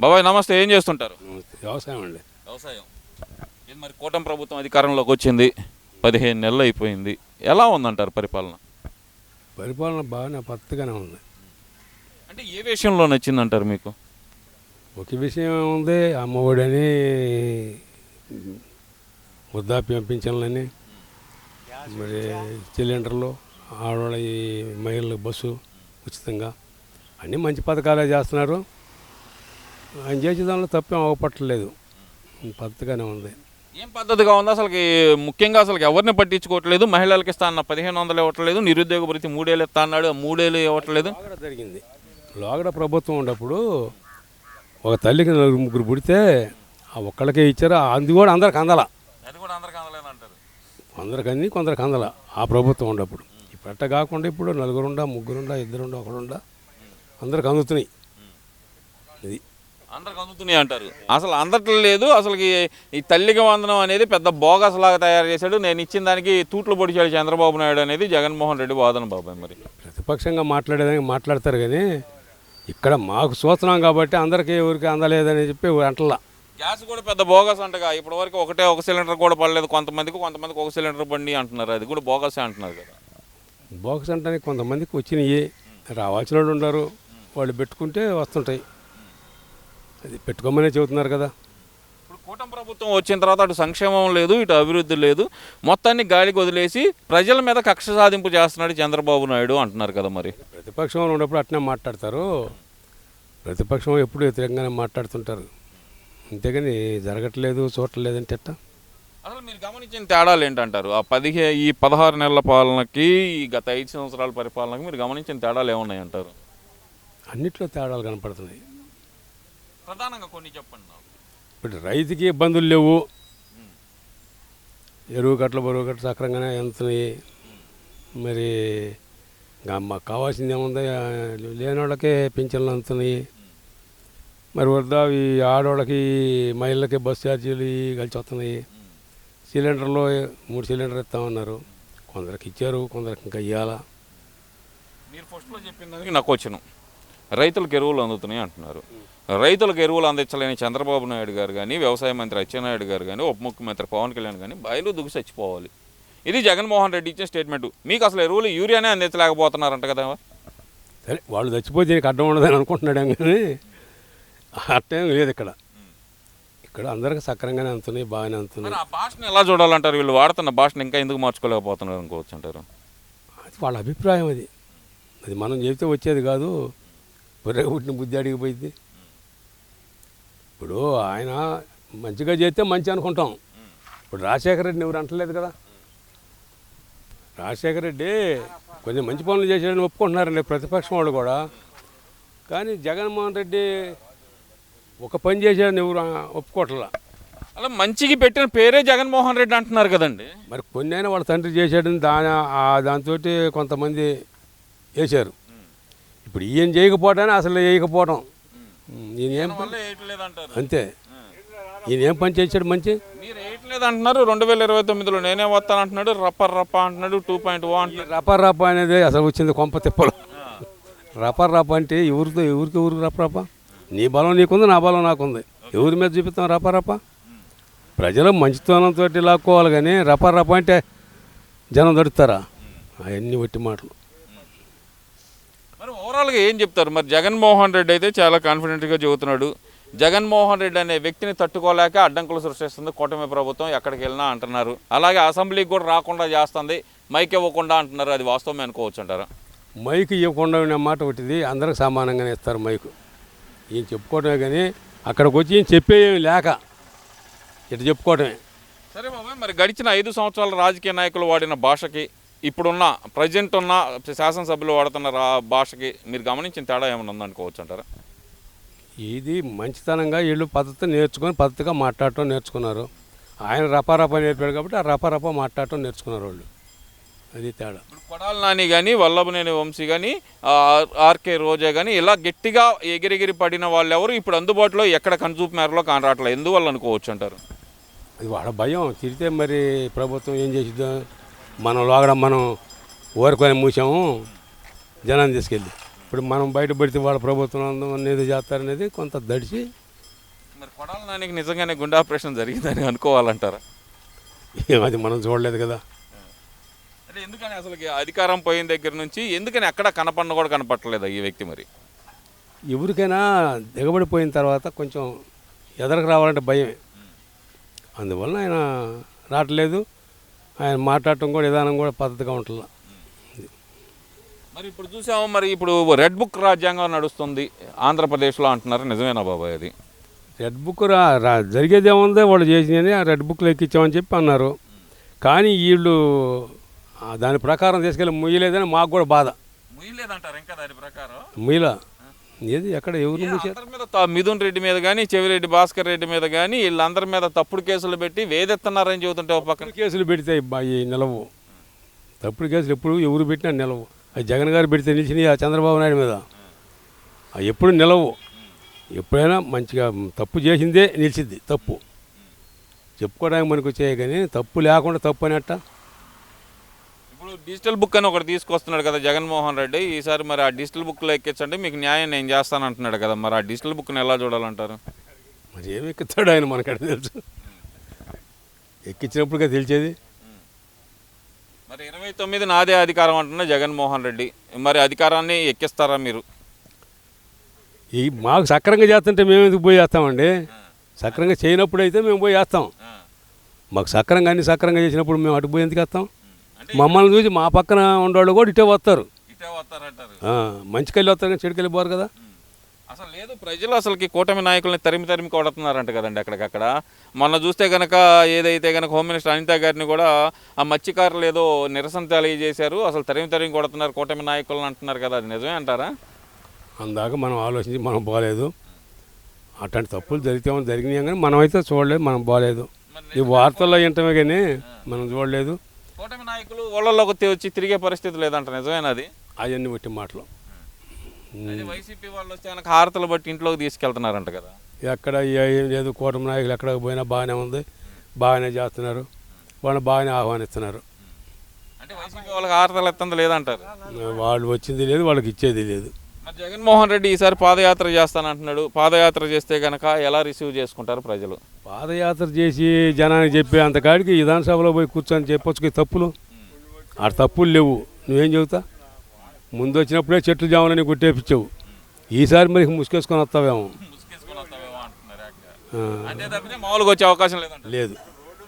బాబాయ్ నమస్తే ఏం చేస్తుంటారు? వ్యవసాయం అండి. వ్యవసాయం. ఇది మరి కూటమి ప్రభుత్వం అధికారంలోకి వచ్చింది పదిహేను నెలలు అయిపోయింది ఎలా ఉందంటారు పరిపాలన? పరిపాలన బాగానే పద్ధతిగానే ఉంది. అంటే ఏ విషయంలో నచ్చిందంటారు మీకు? ఒక విషయం ఉంది అమ్మఒడని వృద్ధాప్యం పింఛన్లని మరి సిలిండర్లు ఆడవాళ్ళ ఈ మహిళల బస్సు ఉచితంగా. అన్నీ మంచి పథకాలే చేస్తున్నారు. ఆయన చేసే దానిలో తప్పేం అవపట్టలేదు పద్ధతిగానే ఉంది. ఏం పద్ధతిగా ఉంది? అసలుకి ముఖ్యంగా అసలు ఎవరిని పట్టించుకోవట్లేదు? మహిళలకి ఇస్తా అన్న పదిహేను వందలు ఇవ్వట్లేదు. నిరుద్యోగ భృతి మూడేళ్ళు ఇస్తా అన్నాడు మూడేళ్ళు ఇవ్వట్లేదు. జరిగింది. లోగడ ప్రభుత్వం ఉన్నప్పుడు ఒక తల్లికి నలుగురు ముగ్గురు పుడితే ఆ ఒక్కళ్ళకే ఇచ్చారు. అంది కూడా అందరికి అందల. అది కూడా అందరికీ అందలేదంటారు కొందరికి అంది కొందరికి అందల ఆ ప్రభుత్వం ఉన్నప్పుడు. ఇప్పుడు అట్ట కాకుండా ఇప్పుడు నలుగురుండా ముగ్గురుండా ఇద్దరుండా ఒకడుండా అందరికి అందుతున్నాయి. ఇది. అందరికి అందుతున్నాయి అంటారు. అసలు అందట్లేదు లేదు అసలుకి ఈ తల్లికి వందనం అనేది పెద్ద బోగస్ లాగా తయారు చేశాడు. నేను ఇచ్చిన దానికి తూట్లు పొడిచాడు చంద్రబాబు నాయుడు అనేది జగన్మోహన్ రెడ్డి వాదన బాబాయ్ మరి. ప్రతిపక్షంగా మాట్లాడేదానికి మాట్లాడతారు కానీ ఇక్కడ మాకు చూస్తున్నాం కాబట్టి అందరికీ ఎవరికి అందలేదని చెప్పి అంటలా. గ్యాస్ కూడా పెద్ద బోగస్ అంటగా. ఇప్పటి వరకు ఒకటే ఒక సిలిండర్ కూడా పడలేదు కొంతమందికి కొంతమందికి ఒక సిలిండర్ బండి అంటున్నారు. అది కూడా బోగసే అంటున్నారు కదా. బాక్స్ అంటే కొంతమందికి వచ్చినాయి. రావాల్సిన వాళ్ళు ఉన్నారు వాళ్ళు పెట్టుకుంటే వస్తుంటాయి. అది పెట్టుకోమనే చెబుతున్నారు కదా. ఇప్పుడు కూటమి ప్రభుత్వం వచ్చిన తర్వాత అటు సంక్షేమం లేదు ఇటు అభివృద్ధి లేదు. మొత్తాన్ని గాలికి వదిలేసి ప్రజల మీద కక్ష సాధింపు చేస్తున్నాడు చంద్రబాబు నాయుడు అంటున్నారు కదా మరి. ప్రతిపక్షంలో ఉన్నప్పుడు అట్నే మాట్లాడతారు. ప్రతిపక్షం ఎప్పుడు వ్యతిరేకంగానే మాట్లాడుతుంటారు. అంతేగాని జరగట్లేదు చూడట్లేదు అంటే ఎట్టా అసలు మీరు గమనించిన తేడాలు ఏంటంటారు? ఆ పదిహే ఈ పదహారు నెలల పాలనకి ఈ గత ఐదు సంవత్సరాల పరిపాలనకి మీరు గమనించిన తేడాలు ఏమున్నాయి అంటారు అన్నిట్లో తేడాలు కనపడుతున్నాయి. ప్రధానంగా కొన్ని చెప్పండి నాకు. ఇప్పుడు రైతుకి ఇబ్బందులు లేవు. ఎరువు కట్టలు బరువు కట్టలు సక్రంగానే వెళ్తున్నాయి మరి ఇంకా మాకు కావాల్సింది ఏముంది? లేని వాళ్ళకే పింఛన్లు అందుతున్నాయి మరి వద్దా? ఈ ఆడవాళ్ళకి మహిళలకి బస్ ఛార్జీలు కలిసి వస్తున్నాయి. సిలిండర్లో మూడు సిలిండర్ ఇస్తామన్నారు. కొందరికి ఇచ్చారు కొందరికి ఇంకా ఇవ్వాలా మీరు ఫస్ట్లో చెప్పిన దానికి నాకు వచ్చను రైతులకు ఎరువులు అందుతున్నాయి అంటున్నారు. రైతులకు ఎరువులు అందించలేని చంద్రబాబు నాయుడు గారు కానీ వ్యవసాయ మంత్రి అచ్చెన్నాయుడు గారు కానీ ఉప ముఖ్యమంత్రి పవన్ కళ్యాణ్ కానీ బయలు దుగ్గు చచ్చిపోవాలి. ఇది జగన్మోహన్ రెడ్డి ఇచ్చిన స్టేట్మెంట్ మీకు అసలు ఎరువులు యూరియానే అందించలేకపోతున్నారంట కదా సరే వాళ్ళు చచ్చిపోతే అడ్డం ఉండదని అనుకుంటున్నాడు కానీ? అట్టేం లేదు ఇక్కడ. ఇక్కడ అందరికి సక్రంగానే అందుతున్నాయి బాగానే అందుతున్నాయి ఆ భాషను ఎలా చూడాలంటారు? వీళ్ళు వాడుతున్న భాషను ఇంకా ఎందుకు మార్చుకోలేకపోతున్నారు అనుకోవచ్చు అంటారు? అది వాళ్ళ అభిప్రాయం అది. అది మనం చెబితే వచ్చేది కాదు. పుట్టిన బుద్ధి అడిగిపోయింది ఇప్పుడు ఆయన మంచిగా చేస్తే మంచి అనుకుంటాం. ఇప్పుడు రాజశేఖర రెడ్డిని ఎవరు అంటలేదు కదా? రాజశేఖర రెడ్డి కొంచెం మంచి పనులు చేశాడని ఒప్పుకుంటున్నారండి ప్రతిపక్షం వాళ్ళు కూడా. కానీ జగన్మోహన్ రెడ్డి ఒక పని చేశాడని ఎవరు ఒప్పుకోవట్లా? అలా మంచికి పెట్టిన పేరే జగన్మోహన్ రెడ్డి అంటున్నారు కదండి. మరి కొన్ని అయినా వాళ్ళ తండ్రి చేశాడని దాని దాంతో కొంతమంది వేశారు ఇప్పుడు ఈయన చేయకపోవటాన్ని అసలు వేయకపోవటం. ఈయన ఏం పని- అంతే. ఈయన ఏం పని చేశాడు మంచి? మీరు వేయట్లేదు అంటున్నారు రెండు వేల ఇరవై తొమ్మిదిలో నేనే వస్తాను అంటున్నాడు. రప్ప రప్ప అంటున్నాడు. టూ పాయింట్ ఓ ఈ అంటున్నాడు. రప రప అనేది అసలు వచ్చింది కొంప తిప్పలు. రప రప అంటే ఎవరితో ఎవరికి ఎవరికి రప రప నీ బలం నీకుంది నా బలం నాకుంది. ఎవరి మీద చూపిస్తాం రప రప ప్రజలు మంచితనంతో లాక్కోవాలి కానీ రప రప అంటే జనం దొరుకుతారా అవన్నీ ఒట్టి మాటలు. ఓవరాల్గా ఏం చెప్తారు? మరి జగన్మోహన్ రెడ్డి అయితే చాలా కాన్ఫిడెంట్గా చెబుతున్నాడు. జగన్మోహన్ రెడ్డి అనే వ్యక్తిని తట్టుకోలేక అడ్డంకులు సృష్టిస్తుంది కూటమి ప్రభుత్వం ఎక్కడికి వెళ్ళినా అంటున్నారు. అలాగే అసెంబ్లీకి కూడా రాకుండా చేస్తుంది. మైక్ ఇవ్వకుండా అంటున్నారు. అది వాస్తవమే అనుకోవచ్చు అంటారా మైక్ ఇవ్వకుండా ఉన్న మాట ఒకటిది. అందరికి సమానంగానే ఇస్తారు మైకు. ఈయన చెప్పుకోవటమే కానీ అక్కడికి వచ్చి చెప్పేవి లేక ఇటు చెప్పుకోవటమే. సరే బాబాయ్ మరి గడిచిన ఐదు సంవత్సరాల రాజకీయ నాయకులు వాడిన భాషకి ఇప్పుడున్న ప్రజెంట్ ఉన్న శాసనసభ్యులు వాడుతున్న భాషకి మీరు గమనించిన తేడా ఏమైనా ఉందనుకోవచ్చు అంటారా ఇది మంచితనంగా వీళ్ళు పద్ధతి నేర్చుకొని పద్ధతిగా మాట్లాడటం నేర్చుకున్నారు. ఆయన రపారపా నేర్పాడు కాబట్టి ఆ రపారపా మాట్లాడటం నేర్చుకున్నారు వాళ్ళు. అది తేడా. ఇప్పుడు కొడాలి నాని కానీ వల్లభనేని వంశీ కానీ ఆర్కే రోజా కానీ ఇలా గట్టిగా ఎగిరెగిరి పడిన వాళ్ళు ఎవరు ఇప్పుడు అందుబాటులో ఎక్కడ కనుచూపు మేరలో కానరాట్లేదు. ఎందువల్ల అనుకోవచ్చు అంటారు అది వాళ్ళ భయం. తిరిగితే మరి ప్రభుత్వం ఏం చేసిద్దాం? మనం లోగడ మనం ఊరుకొని మూసాము జనాన్ని తీసుకెళ్ళి. ఇప్పుడు మనం బయట పడితే వాళ్ళ ప్రభుత్వం అనేది చేస్తారనేది కొంత దడిచి. మరి కొడాల నానికి నిజంగానే గుండె ఆపరేషన్ జరిగిందని అనుకోవాలంటారా? అది మనం చూడలేదు కదా. అంటే ఎందుకని అసలు అధికారం పోయిన దగ్గర నుంచి ఎందుకని ఎక్కడ కనపడిన కూడా కనపట్టలేదు ఈ వ్యక్తి మరి? ఎవరికైనా దిగబడిపోయిన తర్వాత కొంచెం ఎదరకు రావాలంటే భయమే. అందువల్ల ఆయన రావట్లేదు. ఆయన మాట్లాడటం కూడా విధానం కూడా పద్ధతిగా ఉంటుందా మరి ఇప్పుడు చూసాము మరి ఇప్పుడు రెడ్ బుక్ రాజ్యాంగం నడుస్తుంది. ఆంధ్రప్రదేశ్లో అంటున్నారు. నిజమేనా బాబాయ్ అది? రెడ్ బుక్ రా రా జరిగేది ఏముందో? వాళ్ళు చేసినది ఆ రెడ్ బుక్లో ఎక్కించామని చెప్పి అన్నారు. కానీ వీళ్ళు దాని ప్రకారం తీసుకెళ్ళి ముయ్యలేదని మాకు కూడా బాధ. ముయ్యలేదంటారు ఇంకా దాని ప్రకారం? ముయ్యలా. ఏది? ఎక్కడ? ఎవరు అందరి మీద త- మిథున్ రెడ్డి మీద కానీ చెవిరెడ్డి భాస్కర్ రెడ్డి మీద కానీ వీళ్ళందరి మీద తప్పుడు కేసులు పెట్టి వేదెత్తున్నారని చెబుతుంటే ఒక పక్కన. తప్పుడు కేసులు పెడితే ఈ నిలవు. తప్పుడు కేసులు ఎప్పుడు ఎవరు పెట్టినా నిలవు. అది జగన్ గారు పెడితే నిలిచినాయి ఆ చంద్రబాబు నాయుడు మీద. ఆ ఎప్పుడు నిలవు. ఎప్పుడైనా మంచిగా తప్పు చేసిందే నిలిచింది తప్పు. చెప్పుకోవడానికి మనకు వచ్చాయి కానీ తప్పు లేకుండా తప్పు అనేట డిజిటల్ బుక్ అని ఒకటి తీసుకొస్తున్నాడు కదా జగన్మోహన్ రెడ్డి. ఈసారి మరి ఆ డిజిటల్ బుక్లో ఎక్కించండి మీకు న్యాయం నేను చేస్తాను అంటున్నాడు కదా. మరి ఆ డిజిటల్ బుక్ని ఎలా చూడాలంటారు? మరి ఏమి ఎక్కుతాడు ఆయన మనకడ తెలుసు. ఎక్కించినప్పుడుగా తెలిసేది. మరి ఇరవై తొమ్మిది నాదే అధికారం అంటున్నా జగన్మోహన్ రెడ్డి. మరి అధికారాన్ని ఎక్కిస్తారా మీరు? ఈ మాకు సక్రంగా చేస్తుంటే మేము ఎందుకు పోయి చేస్తామండి? సక్రంగా చేయనప్పుడు అయితే మేము పోయి చేస్తాం. మాకు సక్రంగా అన్ని సక్రంగా చేసినప్పుడు మేము అటు పోయి ఎందుకు వేస్తాం మమ్మల్ని చూసి మా పక్కన ఉండేవాళ్ళు కూడా ఇటే వస్తారు. మంచికెళ్ళి వస్తారు కానీ చెడుకెళ్ళి పోరు కదా. అసలు లేదు ప్రజలు అసలుకి కూటమి నాయకుల్ని తరిమి తరిమి కొడుతున్నారంట కదండి అక్కడికక్కడ. మొన్న చూస్తే గనక ఏదైతే గనక హోమ్ మినిస్టర్ అనిత గారిని కూడా ఆ మత్స్యకారులు ఏదో నిరసన తెలియజేశారు. అసలు తరిమి తరిమి కొడుతున్నారు కూటమి నాయకులను అంటున్నారు కదా అది నిజమే అంటారా? అందాక మనం ఆలోచించి మనం బాగాలేదు అట్లాంటి తప్పులు జరిగితే జరిగినాయి కానీ మనమైతే చూడలేదు మనం బాగాలేదు ఈ వార్తల్లో వింటమే కానీ మనం చూడలేదు. కూటమి నాయకులు ఊళ్ళలోకి వచ్చి తిరిగే పరిస్థితి లేదంట నిజమేనా అది? అవన్నీ బట్టి మాటలు. అది వైసీపీ వాళ్ళు వస్తే కనుక హారతలు బట్టి ఇంట్లోకి తీసుకెళ్తున్నారంట కదా? ఎక్కడ ఏం లేదు కూటమి నాయకులు ఎక్కడికి పోయినా బాగానే ఉంది బాగానే చేస్తున్నారు వాళ్ళు బాగానే ఆహ్వానిస్తున్నారు. అంటే వైసీపీ వాళ్ళకి హారతలు ఎత్తంది లేదంటారు? వాళ్ళు వచ్చింది లేదు వాళ్ళకి ఇచ్చేది లేదు. జగన్మోహన్ రెడ్డి ఈసారి పాదయాత్ర చేస్తానంటున్నాడు. పాదయాత్ర చేస్తే గనక ఎలా రిసీవ్ చేసుకుంటారు ప్రజలు? పాదయాత్ర చేసి జనానికి చెప్పే అంత కాడికి విధానసభలో పోయి కూర్చొని చెప్పొచ్చు తప్పులు? ఆ తప్పులు లేవు. నువ్వేం చెబుతా? ముందు వచ్చినప్పుడే చెట్లు జాములని గుట్టేపించావు ఈసారి మరి ముసుకేసుకొని వస్తావేమో? అంటే మామూలుగా వచ్చే అవకాశం లేదు.